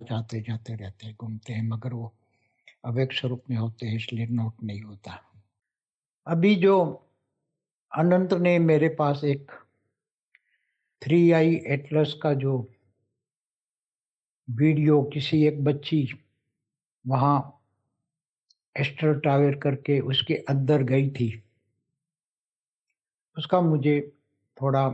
जाते जाते रहते हैं, घूमते हैं, मगर वो अव्यक्त स्वरूप में होते हैं, इसलिए नोट नहीं होता। अभी जो अनंत ने मेरे पास एक थ्री आई एटलस का जो वीडियो, किसी एक बच्ची वहाँ एस्टर टावर करके उसके अंदर गई थी, उसका मुझे थोड़ा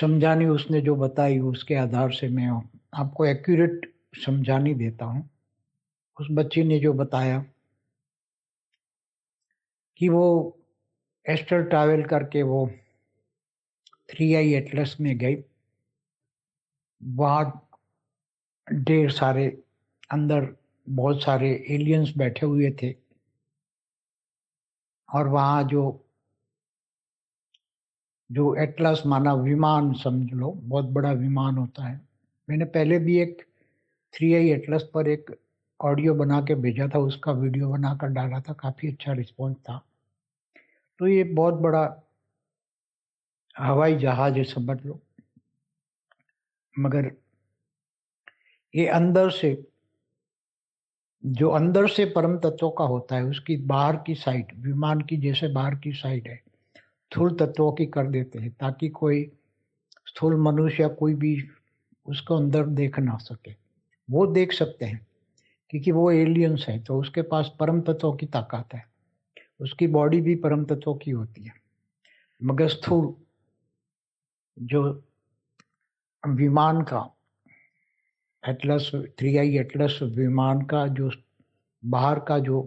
समझानी उसने जो बताई उसके आधार से मैं आपको एक्यूरेट समझानी देता हूँ। उस बच्ची ने जो बताया कि वो एस्टर ट्रैवल करके वो थ्री आई एटलस में गई। वहाँ ढेर सारे अंदर बहुत सारे एलियंस बैठे हुए थे। और वहाँ जो जो एटलस माना विमान समझ लो, बहुत बड़ा विमान होता है। मैंने पहले भी एक थ्री आई एटलस पर एक ऑडियो बना के भेजा था, उसका वीडियो बनाकर डाला था, काफ़ी अच्छा रिस्पॉन्स था। तो ये बहुत बड़ा हवाई जहाज़ है समझ लो। मगर ये अंदर से, जो अंदर से परम तत्वों का होता है, उसकी बाहर की साइड विमान की जैसे बाहर की साइड है स्थूल तत्वों की कर देते हैं, ताकि कोई स्थूल मनुष्य कोई भी उसको अंदर देख ना सके। वो देख सकते हैं, क्योंकि वो एलियंस है तो उसके पास परम तत्वों की ताकत है। उसकी बॉडी भी परम तत्वों की होती है। मगर स्थूल जो विमान का एटलस थ्री आई एटलस विमान का जो बाहर का जो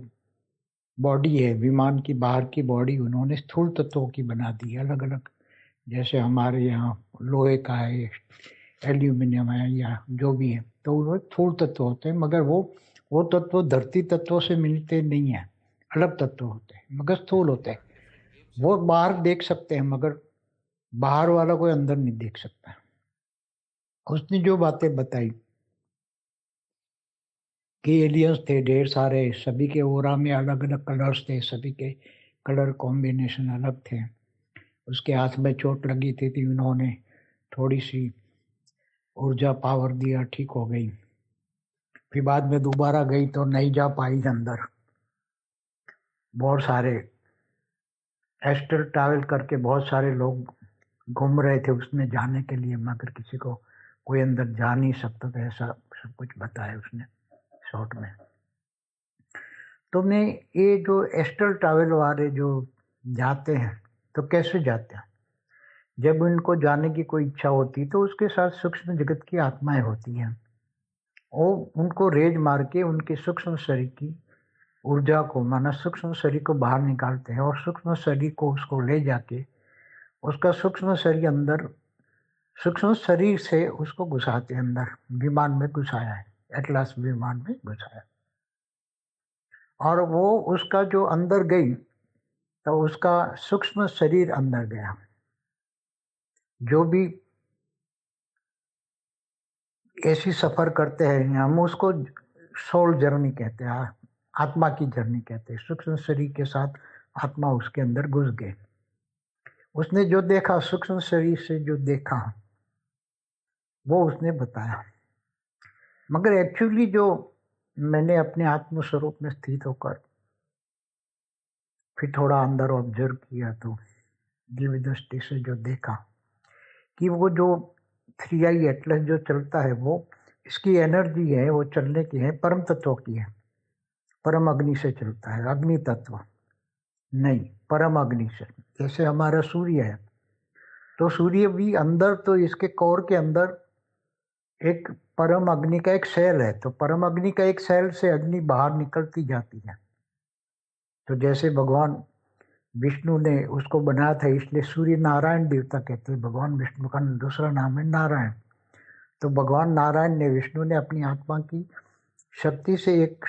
बॉडी है, विमान की बाहर की बॉडी उन्होंने स्थूल तत्वों की बना दी है अलग अलग जैसे हमारे यहाँ लोहे का है एल्यूमिनियम है या जो भी है तो वो स्थूल तत्व होते हैं, मगर वो वो तत्व धरती तत्वों से मिलते नहीं हैं, अलग तत्व होते हैं, मगर स्थूल होते हैं। वो बाहर देख सकते हैं, मगर बाहर वाला कोई अंदर नहीं देख सकता। उसने जो बातें बताई कि एलियंस थे ढेर सारे सभी के ओरा में अलग अलग कलर्स थे सभी के कलर कॉम्बिनेशन अलग थे। उसके हाथ में चोट लगी थी, थी उन्होंने। थोड़ी सी ऊर्जा पावर दिया ठीक हो गई। फिर बाद में दोबारा गई तो नहीं जा पाई अंदर। बहुत सारे एस्टर ट्रैवल करके बहुत सारे लोग घूम रहे थे उसमें जाने के लिए मगर किसी को कोई अंदर जा नहीं सकता था ऐसा सब कुछ बताया उसने। शॉर्ट में। तो मैं ये जो एस्टर ट्रैवल वाले जो जाते हैं तो कैसे जाते हैं? जब उनको जाने की कोई इच्छा होती तो उसके साथ सूक्ष्म जगत की आत्माएँ होती हैं। वो उनको रेज मार के उनके सूक्ष्म शरीर की ऊर्जा को, माना सूक्ष्म शरीर को बाहर निकालते हैं और सूक्ष्म शरीर को उसको ले जाके उसका सूक्ष्म शरीर अंदर, सूक्ष्म शरीर से उसको घुसाते हैं अंदर, विमान में घुसाया है। एटलास विमान में घुसाया और वो उसका जो अंदर गई तो उसका सूक्ष्म शरीर अंदर गया। जो भी ऐसी सफ़र करते हैं, हम उसको सोल जर्नी कहते हैं, आत्मा की जर्नी कहते हैं। सूक्ष्म शरीर के साथ आत्मा उसके अंदर घुस गए उसने जो देखा, सूक्ष्म शरीर से जो देखा, वो उसने बताया। मगर एक्चुअली जो मैंने अपने आत्म स्वरूप में स्थित होकर फिर थोड़ा अंदर ऑब्ज़र्व किया तो दिव्य दृष्टि से जो देखा कि वो जो थ्री आई एटलस जो चलता है, वो इसकी एनर्जी है, वो चलने की है, परम तत्व की है। परम अग्नि से चलता है, अग्नि तत्व। नहीं, परम अग्नि से। जैसे हमारा सूर्य है तो सूर्य भी अंदर तो इसके कोर के अंदर एक परम अग्नि का एक सेल है तो परम अग्नि का एक सेल से अग्नि बाहर निकलती जाती है। तो जैसे भगवान विष्णु ने उसको बनाया था, इसलिए सूर्य नारायण देवता कहते हैं। भगवान विष्णु का दूसरा नाम है नारायण। तो भगवान नारायण ने, विष्णु ने अपनी आत्मा की शक्ति से एक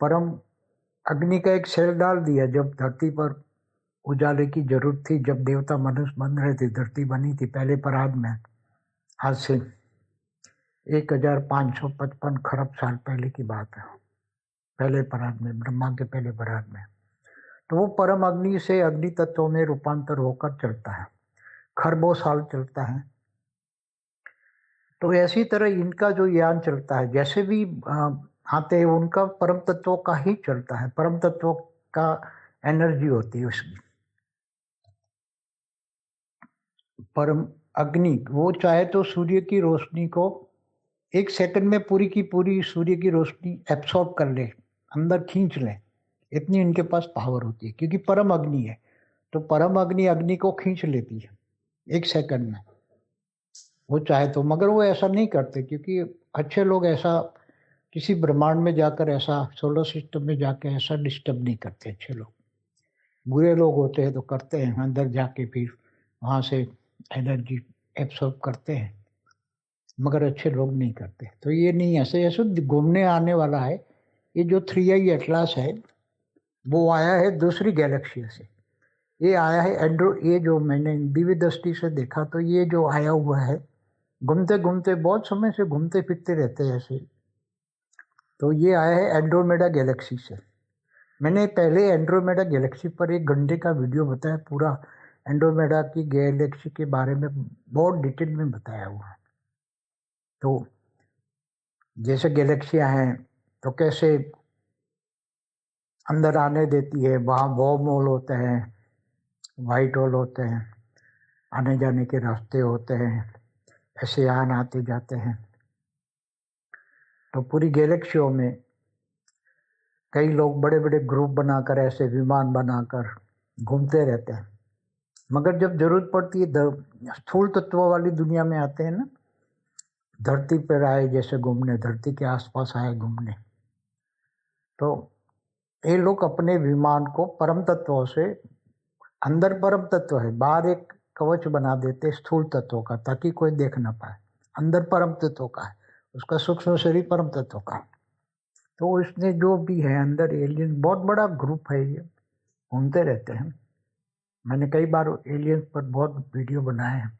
परम अग्नि का एक सेल डाल दिया, जब धरती पर उजाले की ज़रूरत थी, जब देवता मनुष्य बन रहे थे, धरती बनी थी पहले पराग में, आज से। एक हज़ार पाँच सौ पचपन खरब साल पहले की बात है। पहले पराग में ब्रह्मा के पहले पराग में। तो वो परम अग्नि से अग्नि तत्वों में रूपांतर होकर चलता है। खरबों साल चलता है। तो ऐसी तरह इनका जो यान चलता है, जैसे भी आते हैं, उनका परम तत्वों का ही चलता है। परम तत्वों का एनर्जी होती है उसकी। परम अग्नि, वो चाहे तो सूर्य की रोशनी को एक सेकंड में पूरी की पूरी सूर्य की रोशनी एब्सॉर्ब कर ले, अंदर खींच ले। इतनी इनके पास पावर होती है, क्योंकि परम अग्नि है। तो परम अग्नि अग्नि को खींच लेती है, एक सेकंड में। वो चाहे तो मगर वो ऐसा नहीं करते, क्योंकि अच्छे लोग ऐसा किसी ब्रह्मांड में जाकर, ऐसा सोलर सिस्टम में जाकर ऐसा डिस्टर्ब नहीं करते अच्छे लोग। बुरे लोग होते हैं तो करते हैं, अंदर जाके फिर वहाँ से एनर्जी एब्सॉर्ब करते हैं। मगर अच्छे लोग नहीं करते। तो ये नहीं, ऐसे ऐसे घूमने आने वाला है। ये जो थ्री आई एटलास है, वो आया है दूसरी गैलेक्सी से। ये आया है एंड्रो, ये जो मैंने दिव्य दृष्टि से देखा तो ये जो आया हुआ है, घूमते घूमते, बहुत समय से घूमते फिरते रहते हैं ऐसे। तो ये आया है एंड्रोमेडा गैलेक्सी से। मैंने पहले एंड्रोमेडा गैलेक्सी पर एक घंटे का वीडियो बताया, पूरा एंड्रोमेडा की गैलेक्सी के बारे में बहुत डिटेल में बताया हुआ है। तो जैसे गैलेक्सियाँ हैं तो कैसे अंदर आने देती है? वहाँ वॉम होल होते हैं, वाइट होल होते हैं, आने जाने के रास्ते होते हैं, ऐसे यान आते जाते हैं। तो पूरी गैलेक्सियों में कई लोग बड़े बड़े ग्रुप बनाकर, ऐसे विमान बनाकर घूमते रहते हैं। मगर जब ज़रूरत पड़ती है स्थूल तत्वों वाली दुनिया में आते हैं ना धरती पर आए, जैसे घूमने, धरती के आसपास आए घूमने। तो ये लोग अपने विमान को परम तत्वों से, अंदर परम तत्व है, बाहर एक कवच बना देते स्थूल तत्वों का, ताकि कोई देख ना पाए। अंदर परम तत्वों का है, उसका सूक्ष्म शरीर परम तत्वों का तो इसने जो भी है अंदर एलियन बहुत बड़ा ग्रुप है ये, घूमते रहते हैं। मैंने कई बार एलियंस पर बहुत वीडियो बनाए हैं।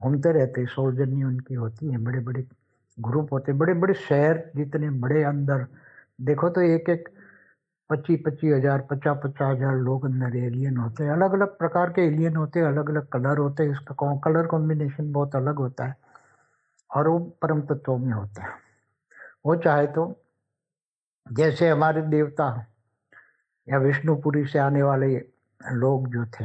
घूमते रहते सोल जर्नी उनकी होती है बड़े बड़े ग्रुप होते बड़े बड़े शहर जितने बड़े अंदर। देखो तो एक एक पच्चीस पच्चीस हज़ार पचास पचास हज़ार लोग अंदर एलियन होते हैं। अलग अलग प्रकार के एलियन होते हैं अलग अलग कलर होते हैं इसका कलर कॉम्बिनेशन बहुत अलग होता है और वो परम तत्वों में होता है। वो चाहे तो जैसे हमारे देवता या विष्णुपुरी से आने वाले लोग जो थे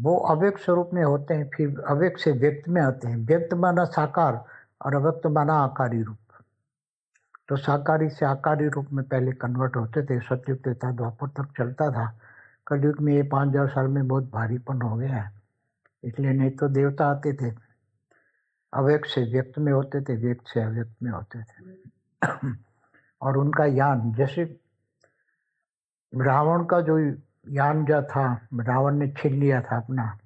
वो अव्यक्त स्वरूप में होते हैं, फिर अव्यक्त से व्यक्त में आते हैं। व्यक्त माना साकार और अव्यक्त माना आकारी रूप। तो साकारी से आकारी रूप में पहले कन्वर्ट होते थे, सतयुग था द्वापर तक चलता था। कलयुग में ये पाँच हज़ार साल में बहुत भारीपन हो गया है, इसलिए नहीं तो देवता आते थे। अव्यक्त से व्यक्त में होते थे, व्यक्त से अव्यक्त में होते थे। और उनका यान, जैसे रावण का जो यान जो था, रावण ने छीन लिया था अपना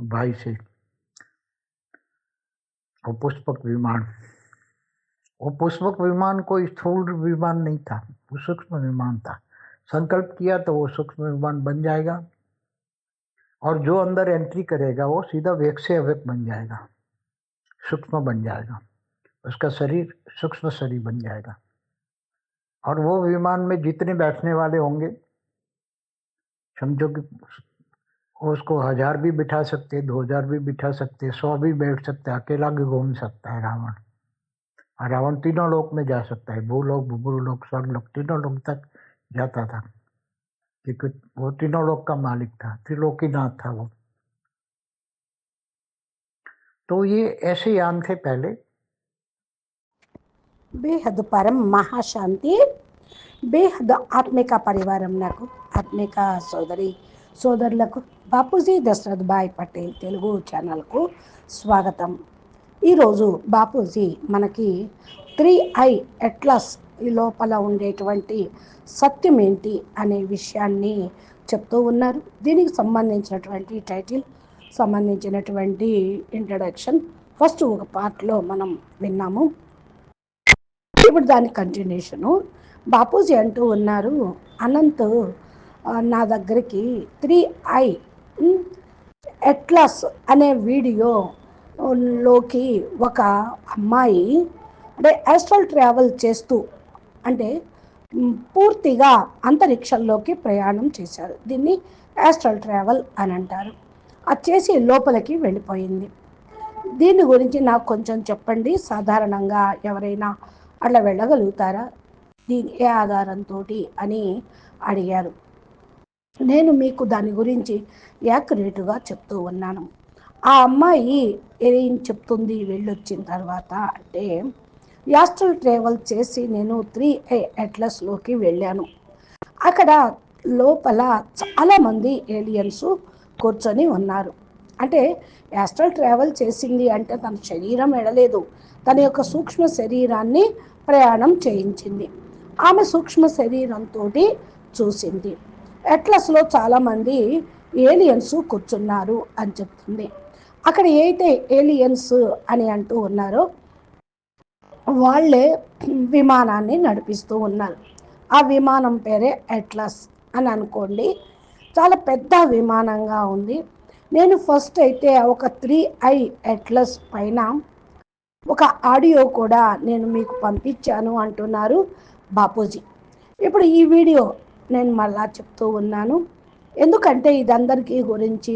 भाई से। वो पुष्पक विमान। वो पुष्पक विमान कोई स्थूल विमान नहीं था, वो सूक्ष्म विमान था। संकल्प किया तो वो सूक्ष्म विमान बन जाएगा। और जो अंदर एंट्री करेगा, वो सीधा व्यक्त से अव्यक्त बन जाएगा। सूक्ष्म बन जाएगा। उसका शरीर सूक्ष्म शरीर बन जाएगा। और वो विमान में जितने बैठने वाले होंगे समझो कि उसको हज़ार भी बिठा सकते, दो हज़ार भी बिठा सकते, सौ भी बैठ सकते, अकेला भी घूम सकता है रावण। और रावण तीनों लोक में जा सकता है, भूलोक भूलोक स्वर्ग लोक तीनों लोक तक जाता था। क्योंकि वो तीनों लोक का मालिक था, त्रिलोकीनाथ था वो। तो ये ऐसे यान थे पहले। बेहद परम महाशांति। బేహద్ ఆత్మిక పరివారం నాకు ఆత్మిక సోదరి సోదరులకు బాపూజీ దశరథ్ భాయ్ పటేల్ తెలుగు ఛానల్కు స్వాగతం. ఈరోజు బాపూజీ మనకి త్రీ ఐ ఎట్లస్ ఈ లోపల ఉండేటువంటి సత్యం ఏంటి అనే విషయాన్ని చెప్తూ ఉన్నారు. దీనికి సంబంధించినటువంటి టైటిల్ సంబంధించినటువంటి ఇంట్రడక్షన్. ఫస్ట్ ఒక పార్ట్లో మనం విన్నాము. ఇప్పుడు దాని కంటిన్యూషను. బాపూజీ అంటూ ఉన్నారు. అనంత్ నా దగ్గరికి త్రీ ఐ ఎట్లాస్ అనే వీడియో లోకి ఒక అమ్మాయి అంటే యాస్ట్రల్ ట్రావెల్ చేస్తూ అంటే పూర్తిగా అంతరిక్షంలోకి ప్రయాణం చేశారు. దీన్ని యాస్ట్రల్ ట్రావెల్ అని అంటారు. అది చేసి లోపలికి వెళ్ళిపోయింది. దీని గురించి నాకు కొంచెం చెప్పండి. సాధారణంగా ఎవరైనా అట్లా వెళ్ళగలుగుతారా? దీని ఏ ఆధారంతో అని అడిగారు. నేను మీకు దాని గురించి యాక్యురేట్గా చెప్తూ ఉన్నాను. ఆ అమ్మాయి ఏం చెప్తుంది వెళ్ళొచ్చిన తర్వాత అంటే యాస్ట్రల్ ట్రావెల్ చేసి నేను త్రీ ఏ అట్లస్లోకి వెళ్ళాను. అక్కడ లోపల చాలామంది ఏలియన్స్ కూర్చొని ఉన్నారు. అంటే యాస్ట్రల్ ట్రావెల్ చేసింది అంటే తన శరీరం ఎడలేదు. తన యొక్క సూక్ష్మ శరీరాన్ని ప్రయాణం చేయించింది. ఆమె సూక్ష్మ శరీరంతో చూసింది. అట్లస్లో చాలామంది ఏలియన్స్ కూర్చున్నారు అని చెప్తుంది. అక్కడ అయితే ఏలియన్స్ అని అంటూ ఉన్నారో వాళ్ళే విమానాన్ని నడిపిస్తూ ఉన్నారు. ఆ విమానం పేరే అట్లస్ అని అనుకోండి. చాలా పెద్ద విమానంగా ఉంది. నేను ఫస్ట్ అయితే ఒక త్రీ ఐ అట్లస్ పైన ఒక ఆడియో కూడా నేను మీకు పంపించాను అంటున్నారు. బాపూజీ. ఇప్పుడు ఈ వీడియో నేను మళ్ళా చెప్తూ ఉన్నాను. ఎందుకంటే ఇది అందరికీ గురించి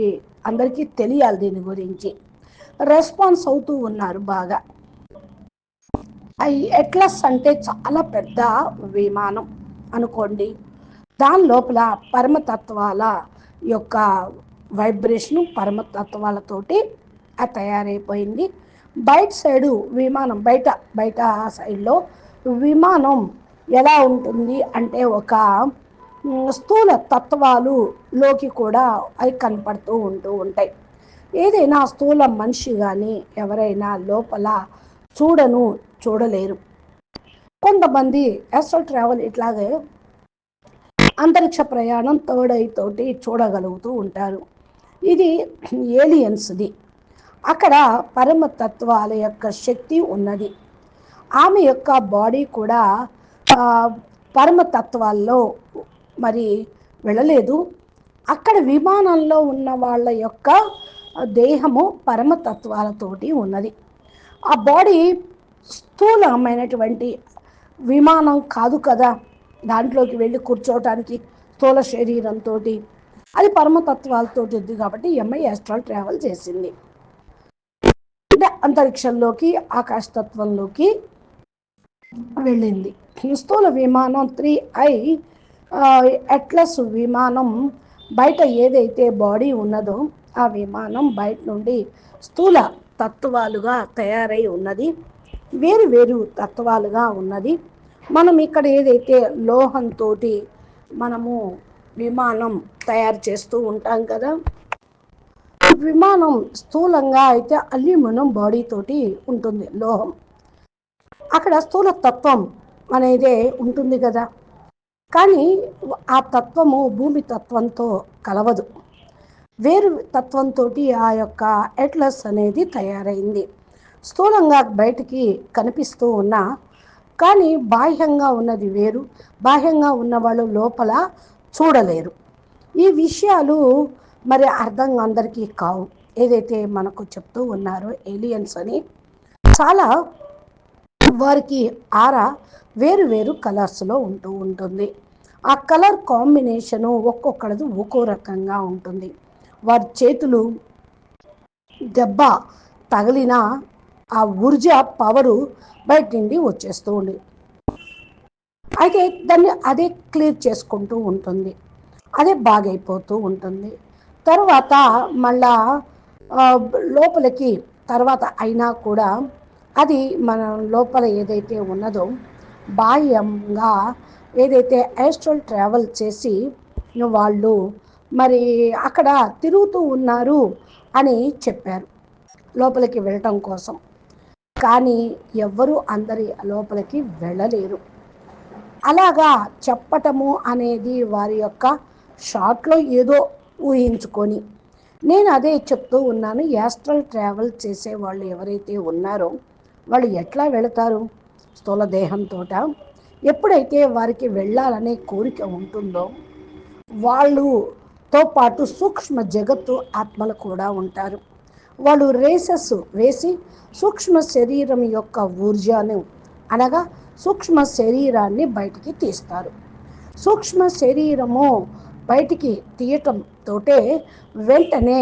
అందరికీ తెలియాలి దీని గురించి. రెస్పాన్స్ అవుతూ ఉన్నారు బాగా. ఈ ఎట్లస్ అంటే చాలా పెద్ద విమానం అనుకోండి. దాని లోపల పరమతత్వాల యొక్క వైబ్రేషను పరమతత్వాలతోటి అది తయారైపోయింది. బయట సైడు విమానం బయట బయట సైడ్లో విమానం ఎలా ఉంటుంది అంటే ఒక స్థూల తత్వాలు లోకి కూడా అవి కనపడుతూ ఉంటూ ఉంటాయి. ఏదైనా స్థూల మనిషి కానీ ఎవరైనా లోపల చూడను చూడలేరు. కొంతమంది ఎస్ట్రల్ ట్రావెల్ ఇట్లాగే అంతరిక్ష ప్రయాణం థర్డ్ ఐ తోటి చూడగలుగుతూ ఉంటారు. ఇది ఏలియన్స్ది అక్కడ పరమతత్వాల యొక్క శక్తి ఉన్నది. ఆమె యొక్క బాడీ కూడా పరమతత్వాల్లో మరి వెళ్ళలేదు. అక్కడ విమానంలో ఉన్న వాళ్ళ యొక్క దేహము పరమతత్వాలతోటి ఉన్నది. ఆ బాడీ స్థూలమైనటువంటి విమానం కాదు కదా. దాంట్లోకి వెళ్ళి కూర్చోవటానికి స్థూల శరీరంతో అది పరమతత్వాలతో ఉంది కాబట్టి ఎంఐ ఆస్ట్రాల్ ట్రావెల్ చేసింది. అంటే అంతరిక్షంలోకి ఆకాశతత్వంలోకి వెళ్ళింది. స్థూల విమానం త్రీ ఐ అట్లస్ విమానం. బయట ఏదైతే బాడీ ఉన్నదో ఆ విమానం బయట నుండి స్థూల తత్వాలుగా తయారై ఉన్నది. వేరు వేరు తత్వాలుగా ఉన్నది. మనం ఇక్కడ ఏదైతే లోహంతో మనము విమానం తయారు చేస్తూ ఉంటాం కదా విమానం స్థూలంగా అయితే అల్యూమినియం బాడీ తోటి ఉంటుంది లోహం. అక్కడ స్థూల తత్వం అనేది ఉంటుంది కదా. కానీ ఆ తత్వము భూమి తత్వంతో కలవదు. వేరు తత్వంతో ఆ యొక్క ఎట్లస్ అనేది తయారైంది. స్థూలంగా బయటికి కనిపిస్తూ ఉన్నా కానీ బాహ్యంగా ఉన్నది వేరు బాహ్యంగా ఉన్నవాళ్ళు లోపల చూడలేరు. ఈ విషయాలు మరి అర్థం అందరికీ కావు. ఏదైతే మనకు చెప్తూ ఉన్నారో ఏలియన్స్ అని చాలా వారికి ఆర వేరు వేరు కలర్స్లో ఉంటూ ఉంటుంది. ఆ కలర్ కాంబినేషను ఒక్కొక్కడది ఒక్కో రకంగా ఉంటుంది. వారి చేతులు దెబ్బ తగిలిన ఆ ఊర్జ పవరు బయట నుండి వచ్చేస్తూ ఉంది. అయితే దాన్ని అదే క్లియర్ చేసుకుంటూ ఉంటుంది. అదే బాగైపోతూ ఉంటుంది. తర్వాత మళ్ళా లోపలికి తర్వాత అయినా కూడా అది మన లోపల ఏదైతే ఉన్నదో బాహ్యంగా ఏదైతే యాస్ట్రల్ ట్రావెల్ చేసి వాళ్ళు మరి అక్కడ తిరుగుతూ ఉన్నారు అని చెప్పారు. లోపలికి వెళ్ళటం కోసం. కానీ ఎవ్వరూ అందరి లోపలికి వెళ్ళలేరు. అలాగా చెప్పటము అనేది వారి యొక్క షార్ట్లో ఏదో ఊహించుకొని. నేను అదే చెప్తూ ఉన్నాను యాస్ట్రల్ ట్రావెల్ చేసే వాళ్ళు ఎవరైతే ఉన్నారో వాళ్ళు ఎట్లా వెళతారు? స్థూల దేహంతో ఎప్పుడైతే వారికి వెళ్ళాలనే కోరిక ఉంటుందో వాళ్ళుతో పాటు సూక్ష్మ జగత్తు ఆత్మలు కూడా ఉంటారు. వాళ్ళు రేసెస్ వేసి సూక్ష్మ శరీరం యొక్క ఊర్జాను అనగా సూక్ష్మ శరీరాన్ని బయటికి తీస్తారు. సూక్ష్మ శరీరము బయటికి తీయటంతో వెంటనే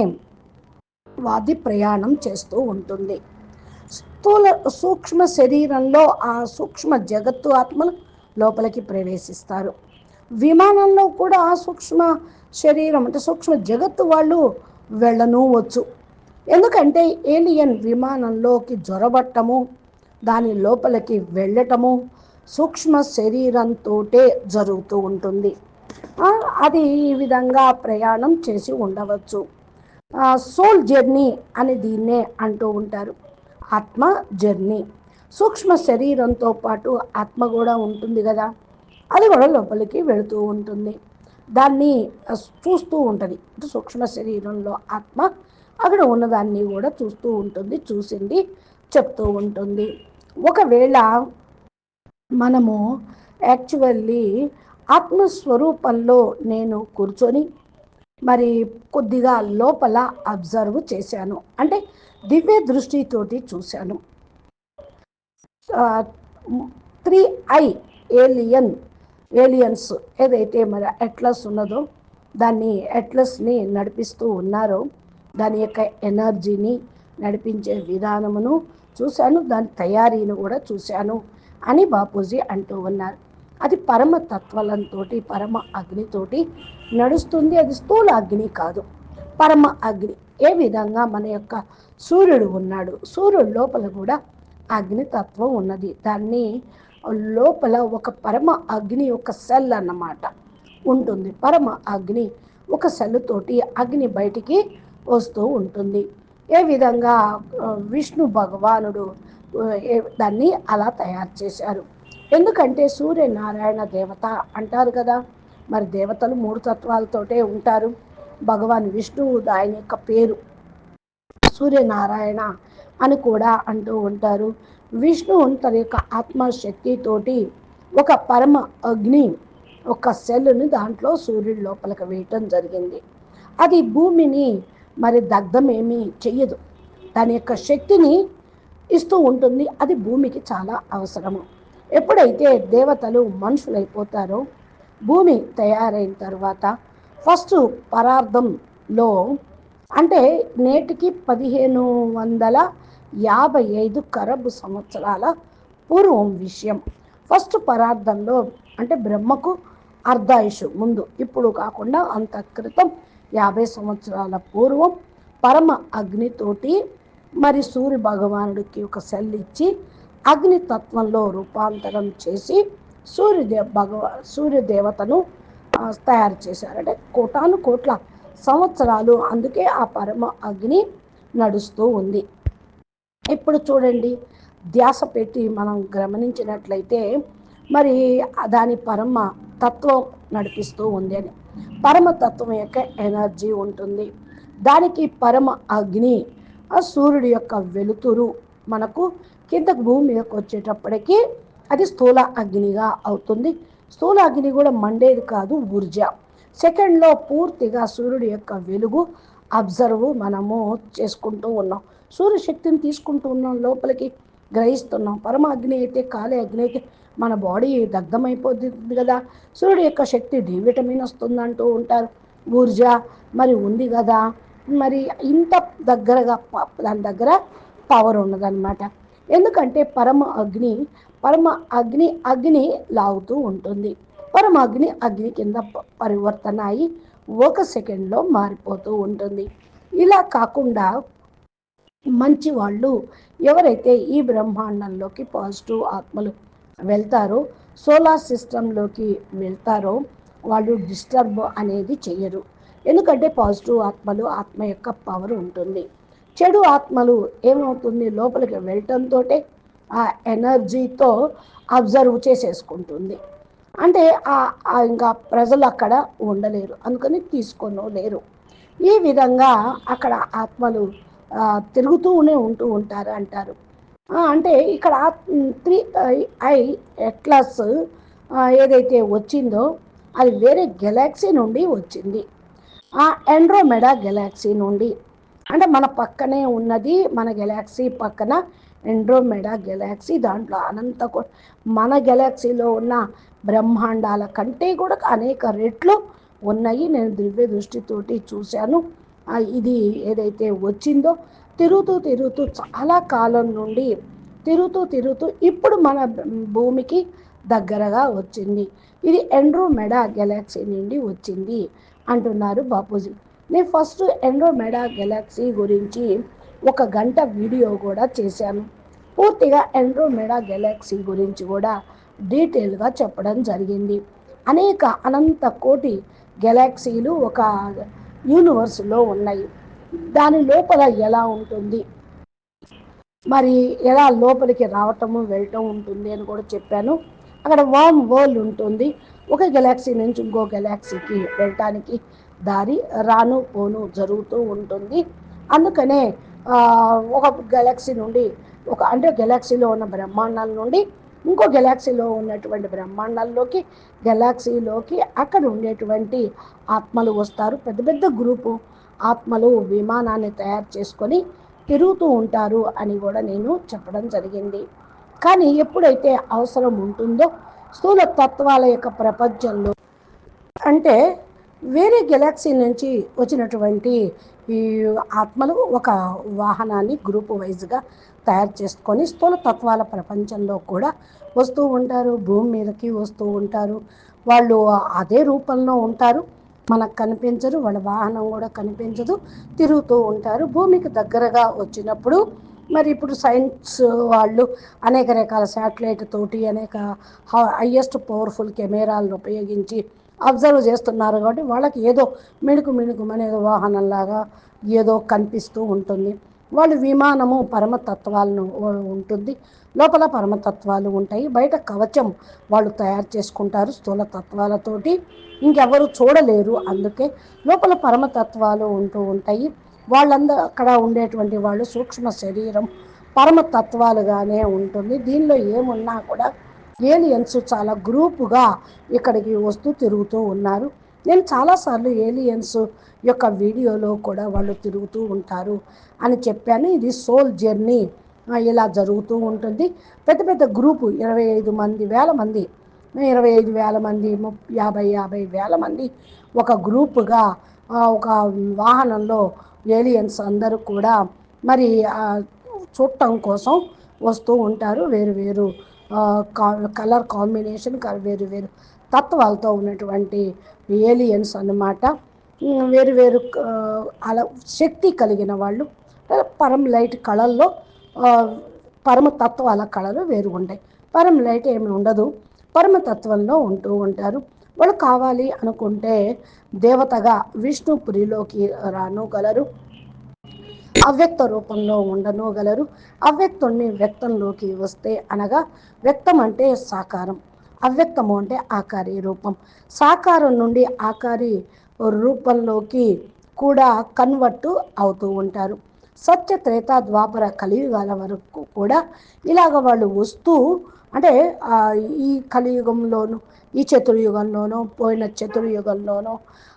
వాది ప్రయాణం చేస్తూ ఉంటుంది. స్థూల సూక్ష్మ శరీరంలో ఆ సూక్ష్మ జగత్తు ఆత్మలు లోపలికి ప్రవేశిస్తారు. విమానంలో కూడా ఆ సూక్ష్మ శరీరం అంటే సూక్ష్మ జగత్తు వాళ్ళు వెళ్ళను వచ్చు ఎందుకంటే ఏలియన్ విమానంలోకి జొరబట్టము దాని లోపలికి వెళ్ళటము సూక్ష్మ శరీరంతో జరుగుతూ ఉంటుంది. అది ఈ విధంగా ప్రయాణం చేసి ఉండవచ్చు. సోల్ జర్నీ అని దీన్నే అంటూ ఉంటారు. ఆత్మ జర్నీ. సూక్ష్మ శరీరంతో పాటు ఆత్మ కూడా ఉంటుంది కదా. అది కూడా లోపలికి వెళుతూ ఉంటుంది. దాన్ని చూస్తూ ఉంటుంది. సూక్ష్మ శరీరంలో ఆత్మ అక్కడ ఉన్నదాన్ని కూడా చూస్తూ ఉంటుంది చూసింది చెప్తూ ఉంటుంది. ఒకవేళ మనము యాక్చువల్లీ ఆత్మస్వరూపంలో నేను కూర్చొని మరి కొద్దిగా లోపల అబ్జర్వ్ చేశాను. అంటే దివ్య దృష్టితోటి చూశాను. త్రీ ఐ ఏలియన్ ఏలియన్స్ ఏదైతే మరి అట్లస్ ఉన్నదో దాన్ని అట్లస్ని నడిపిస్తూ ఉన్నారో. దాని యొక్క ఎనర్జీని నడిపించే విధానమును చూశాను. దాని తయారీని కూడా చూశాను అని బాపూజీ అంటూ ఉన్నారు. అది పరమ తత్వలంతో పరమ అగ్నితోటి నడుస్తుంది. అది స్థూల అగ్ని కాదు పరమ అగ్ని. ఏ విధంగా మన యొక్క సూర్యుడు ఉన్నాడు. సూర్యుడు లోపల కూడా అగ్ని తత్వం ఉన్నది. దాన్ని లోపల ఒక పరమ అగ్ని ఒక సెల్ అన్నమాట ఉంటుంది. పరమ అగ్ని ఒక సెల్లుతోటి అగ్ని బయటికి వస్తూ ఉంటుంది. ఏ విధంగా విష్ణు భగవానుడు దాన్ని అలా తయారు చేశారు. ఎందుకంటే సూర్యనారాయణ దేవత అంటారు కదా మరి దేవతలు మూడు తత్వాలతోటే ఉంటారు. భగవాన్ విష్ణువు ఆయన యొక్క పేరు సూర్యనారాయణ అని కూడా అంటూ ఉంటారు. విష్ణువుని తన యొక్క ఆత్మశక్తితోటి ఒక పరమ అగ్ని ఒక సెల్ని దాంట్లో సూర్యుడి లోపలికి వేయటం జరిగింది. అది భూమిని మరి దగ్ధమేమీ చెయ్యదు. దాని యొక్క శక్తిని ఇస్తూ ఉంటుంది. అది భూమికి చాలా అవసరము. ఎప్పుడైతే దేవతలు మనుషులైపోతారో భూమి తయారైన తర్వాత ఫస్ట్ పరార్థంలో అంటే నేటికి పదిహేను వందల యాభై ఐదు కరబు సంవత్సరాల పూర్వం విషయం. ఫస్ట్ పరార్థంలో అంటే బ్రహ్మకు అర్ధాయుషు ముందు. ఇప్పుడు కాకుండా అంత క్రితం యాభై సంవత్సరాల పూర్వం పరమ అగ్నితోటి మరి సూర్య భగవానుడికి ఒక సెల్ ఇచ్చి అగ్నితత్వంలో రూపాంతరం చేసి సూర్యదే భగవ సూర్యదేవతను తయారు చేశారు. అంటే కోటాను కోట్ల సంవత్సరాలు అందుకే ఆ పరమ అగ్ని నడుస్తూ ఉంది. ఇప్పుడు చూడండి ధ్యాస పెట్టి మనం గమనించినట్లయితే మరి దాని పరమ తత్వం నడిపిస్తూ ఉంది అని. పరమ తత్వం యొక్క ఎనర్జీ ఉంటుంది. దానికి పరమ అగ్ని ఆ సూర్యుడి యొక్క వెలుతురు మనకు కిందకు భూమి మీదకి వచ్చేటప్పటికి అది స్థూల అగ్నిగా అవుతుంది. స్థూల అగ్ని కూడా మండేది కాదు ఊర్జ. సెకండ్లో పూర్తిగా సూర్యుడి యొక్క వెలుగు అబ్జర్వ్ మనము చేసుకుంటూ ఉన్నాం. సూర్యశక్తిని తీసుకుంటూ ఉన్నాం లోపలికి గ్రహిస్తున్నాం. పరమ అగ్ని అయితే కాలే అగ్ని అయితే మన బాడీ దగ్ధమైపోతుంది కదా. సూర్యుడి యొక్క శక్తి డి విటమిన్ వస్తుందంటూ ఉంటారు. ఊర్జ మరి ఉంది కదా. మరి ఇంత దగ్గరగా ప- దాని దగ్గర పవర్ ఉన్నదన్నమాట. ఎందుకంటే పరమ అగ్ని పరమ అగ్ని అగ్ని లాగుతూ ఉంటుంది. పరమాగ్ని అగ్ని కింద పరివర్తన అయి ఒక సెకండ్లో మారిపోతూ ఉంటుంది. ఇలా కాకుండా మంచి వాళ్ళు ఎవరైతే ఈ బ్రహ్మాండంలోకి పాజిటివ్ ఆత్మలు వెళ్తారో సోలార్ సిస్టంలోకి వెళ్తారో వాళ్ళు డిస్టర్బ్ అనేది చెయ్యరు. ఎందుకంటే పాజిటివ్ ఆత్మలు ఆత్మ యొక్క పవర్ ఉంటుంది. చెడు ఆత్మలు ఏమవుతుంది? లోపలికి వెళ్ళటంతో ఆ ఎనర్జీతో అబ్జర్వ్ చేసేసుకుంటుంది. అంటే ఆ- ఇంకా ప్రజలు అక్కడ ఉండలేరు. అందుకని తీసుకొని లేరు. ఈ విధంగా అక్కడ ఆత్మలు తిరుగుతూనే ఉంటూ ఉంటారు అంటారు. అంటే ఇక్కడ త్రీ ఐ ఎట్లాస్ ఏదైతే వచ్చిందో అది వేరే గెలాక్సీ నుండి వచ్చింది. ఆ ఎండ్రోమెడా గెలాక్సీ నుండి. అంటే మన పక్కనే ఉన్నది మన గెలాక్సీ పక్కన ఎండ్రోమెడా గెలాక్సీ. దాంట్లో అనంత మన గెలాక్సీలో ఉన్న బ్రహ్మాండాల కంటే కూడా అనేక రెట్లు ఉన్నాయి. నేను దివ్య దృష్టితోటి చూశాను. ఇది ఏదైతే వచ్చిందో తిరుగుతూ తిరుగుతూ చాలా కాలం నుండి తిరుగుతూ తిరుగుతూ ఇప్పుడు మన భూమికి దగ్గరగా వచ్చింది. ఇది ఎండ్రోమెడా గెలాక్సీ నుండి వచ్చింది అంటున్నారు బాపూజీ. నేను ఫస్ట్ ఎండ్రోమెడా గెలాక్సీ గురించి ఒక గంట వీడియో కూడా చేశాను. పూర్తిగా ఎండ్రోమెడా గెలాక్సీ గురించి కూడా డీటెయిల్గా చెప్పడం జరిగింది. అనేక అనంత కోటి గెలాక్సీలు ఒక యూనివర్స్లో ఉన్నాయి. దాని లోపల ఎలా ఉంటుంది? మరి ఎలా లోపలికి రావటము వెళ్ళటం ఉంటుంది అని కూడా చెప్పాను. అక్కడ వామ్ వరల్డ్ ఉంటుంది. ఒక గెలాక్సీ నుంచి ఇంకో గెలాక్సీకి వెళ్ళటానికి దారి రాను పోను జరుగుతూ ఉంటుంది. అందుకనే ఒక గెలాక్సీ నుండి ఒక అంటే గెలాక్సీలో ఉన్న బ్రహ్మాండాల నుండి ఇంకో గెలాక్సీలో ఉన్నటువంటి బ్రహ్మాండాల్లోకి గెలాక్సీలోకి అక్కడ ఉండేటువంటి ఆత్మలు వస్తారు. పెద్ద పెద్ద గ్రూపు ఆత్మలు విమానాన్ని తయారు చేసుకొని తిరుగుతూ ఉంటారు అని కూడా నేను చెప్పడం జరిగింది. కానీ ఎప్పుడైతే అవసరం ఉంటుందో స్థూల తత్వాల యొక్క ప్రపంచంలో అంటే వేరే గెలాక్సీ నుంచి వచ్చినటువంటి ఈ ఆత్మలు ఒక వాహనాన్ని గ్రూప్ వైజ్గా తయారు చేసుకొని స్థూల తత్వాల ప్రపంచంలో కూడా వస్తూ ఉంటారు భూమి మీదకి వస్తూ ఉంటారు. వాళ్ళు అదే రూపంలో ఉంటారు. మనకు కనిపించరు వాళ్ళ వాహనం కూడా కనిపించదు. తిరుగుతూ ఉంటారు. భూమికి దగ్గరగా వచ్చినప్పుడు మరి ఇప్పుడు సైన్స్ వాళ్ళు అనేక రకాల శాటిలైట్ తోటి అనేక హైయెస్ట్ పవర్ఫుల్ కెమెరాలను ఉపయోగించి అబ్జర్వ్ చేస్తున్నారు కాబట్టి వాళ్ళకి ఏదో మిణుకు మిణుకు అనేది వాహనంలాగా ఏదో కనిపిస్తూ ఉంటుంది. వాళ్ళు విమానము పరమతత్వాలను ఉంటుంది. లోపల పరమతత్వాలు ఉంటాయి. బయట కవచం వాళ్ళు తయారు చేసుకుంటారు స్థూల తత్వాలతోటి. ఇంకెవరు చూడలేరు. అందుకే లోపల పరమతత్వాలు ఉంటూ ఉంటాయి. వాళ్ళందరూ అక్కడ ఉండేటువంటి వాళ్ళు సూక్ష్మ శరీరం పరమతత్వాలుగానే ఉంటుంది. దీనిలో ఏమున్నా కూడా ఏలియన్స్ చాలా గ్రూపుగా ఇక్కడికి వస్తూ తిరుగుతూ ఉన్నారు. నేను చాలాసార్లు ఏలియన్స్ యొక్క వీడియోలో కూడా వాళ్ళు తిరుగుతూ ఉంటారు అని చెప్పాను. ఇది సోల్ జర్నీ ఇలా జరుగుతూ ఉంటుంది. పెద్ద పెద్ద గ్రూపు ఇరవై ఐదు మంది వేల మంది ఇరవై ఐదు వేల మంది ముప్ యాభై యాభై వేల మంది ఒక గ్రూపుగా ఒక వాహనంలో ఏలియన్స్ అందరూ కూడా మరి చూడటం కోసం వస్తూ ఉంటారు. వేరు వేరు కలర్ కాంబినేషన్ వేరు వేరు తత్వాలతో ఉన్నటువంటి ఏలియన్స్ అన్నమాట. వేరు వేరు అలా శక్తి కలిగిన వాళ్ళు పరం లైట్ కళల్లో పరమ తత్వాల కళలు వేరు ఉంటాయి. పరం లైట్ ఏమి ఉండదు. పరమతత్వంలో ఉంటూ ఉంటారు. వాళ్ళు కావాలి అనుకుంటే దేవతగా విష్ణుపురిలోకి రానుగలరు అవ్యక్త రూపంలో ఉండనోగలరు. అవ్యక్తుణ్ణి వ్యక్తంలోకి వస్తే అనగా వ్యక్తం అంటే సాకారం. అవ్యక్తము అంటే ఆకారి రూపం. సాకారం నుండి ఆకారి రూపంలోకి కూడా కన్వర్ట్ అవుతూ ఉంటారు. సత్య త్రేత ద్వాపర కలియుగాల వరకు కూడా ఇలాగ వాళ్ళు వస్తూ అంటే ఈ కలియుగంలోను ఈ చతుర్యుగంలోనో పోయిన చతుర్యుగంలోనో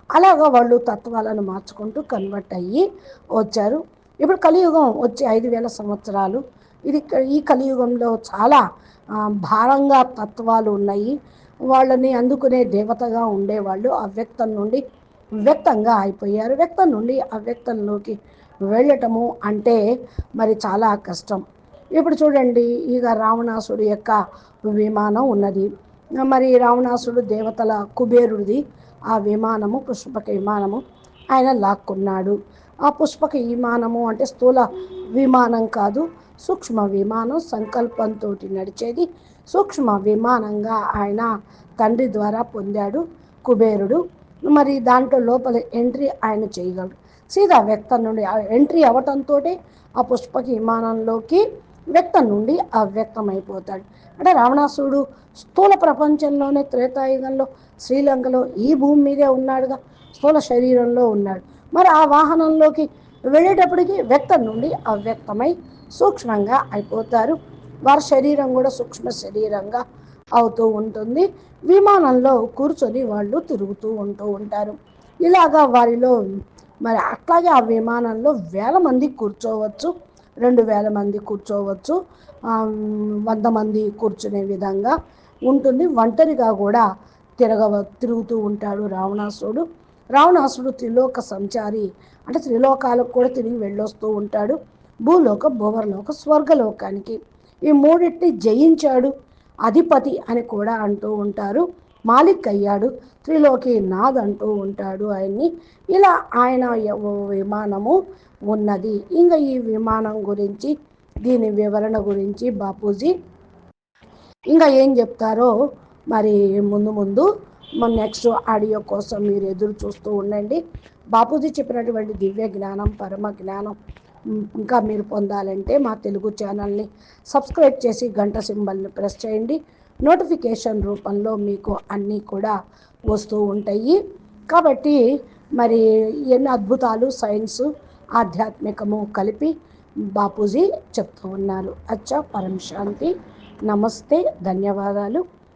అలాగ వాళ్ళు తత్వాలను మార్చుకుంటూ కన్వర్ట్ అయ్యి వచ్చారు. ఇప్పుడు కలియుగం వచ్చే ఐదు వేల సంవత్సరాలు. ఇది ఈ కలియుగంలో చాలా భారంగా తత్వాలు ఉన్నాయి. వాళ్ళని అందుకునే దేవతగా ఉండేవాళ్ళు అవ్యక్తం నుండి వ్యక్తంగా అయిపోయారు. వ్యక్తం నుండి అవ్యక్తంలోకి వెళ్ళటము అంటే మరి చాలా కష్టం. ఇప్పుడు చూడండి ఇక రావణాసుడి యొక్క విమానం ఉన్నది. మరి రావణాసుడు దేవతల కుబేరుడిది. ఆ విమానము పుష్పక విమానము ఆయన లాక్కున్నాడు. ఆ పుష్పక విమానము అంటే స్థూల విమానం కాదు సూక్ష్మ విమానం సంకల్పంతో నడిచేది. సూక్ష్మ విమానంగా ఆయన తండ్రి ద్వారా పొందాడు కుబేరుడు. మరి దాంట్లో లోపల ఎంట్రీ ఆయన చేయగలడు. సీదా వ్యక్తం నుండి ఎంట్రీ అవ్వటంతో ఆ పుష్పక విమానంలోకి వ్యక్తం నుండి అవ్యక్తమైపోతాడు. అంటే రావణాసుడు స్థూల ప్రపంచంలోనే త్రేతాయుగంలో శ్రీలంకలో ఈ భూమి మీదే ఉన్నాడుగా స్థూల శరీరంలో ఉన్నాడు. మరి ఆ వాహనంలోకి వెళ్ళేటప్పటికి వ్యక్తం నుండి అవ్యక్తమై సూక్ష్మంగా అయిపోతారు. వారి శరీరం కూడా సూక్ష్మ శరీరంగా అవుతూ ఉంటుంది. విమానంలో కూర్చొని వాళ్ళు తిరుగుతూ ఉంటూ ఉంటారు. ఇలాగా వారిలో మరి అట్లాగే ఆ విమానంలో వేల మంది కూర్చోవచ్చు రెండు వేల మంది కూర్చోవచ్చు వంద మంది కూర్చునే విధంగా ఉంటుంది. ఒంటరిగా కూడా తిరగవ తిరుగుతూ ఉంటాడు రావణాసుడు. రావణాసుడు త్రిలోక సంచారి. అంటే త్రిలోకాలకు కూడా తిరిగి వెళ్ళొస్తూ ఉంటాడు. భూలోక భువర్లోక స్వర్గలోకానికి. ఈ మూడింటిని జయించాడు అధిపతి అని కూడా అంటూ ఉంటారు. మాలిక్ అయ్యాడు త్రిలోకి నాథ్ అంటూ ఉంటాడు ఆయన్ని. ఇలా ఆయన విమానము ఉన్నది. ఇంకా ఈ విమానం గురించి దీని వివరణ గురించి బాపూజీ. ఇంకా ఏం చెప్తారో మరి ముందు ముందు మన నెక్స్ట్ ఆడియో కోసం మీరు ఎదురు చూస్తూ ఉండండి. బాపూజీ చెప్పినటువంటి దివ్య జ్ఞానం పరమ జ్ఞానం ఇంకా మీరు పొందాలంటే మా తెలుగు ఛానల్ని సబ్స్క్రైబ్ చేసి గంట సింబల్ని ప్రెస్ చేయండి. నోటిఫికేషన్ రూపంలో మీకు అన్నీ కూడా వస్తూ ఉంటాయి. కాబట్టి మరి ఎన్ని అద్భుతాలు సైన్స్ ఆధ్యాత్మికము కలిపి బాపూజీ చెప్తూ ఉన్నారు. అచ్చా పరం శాంతి. నమస్తే ధన్యవాదాలు.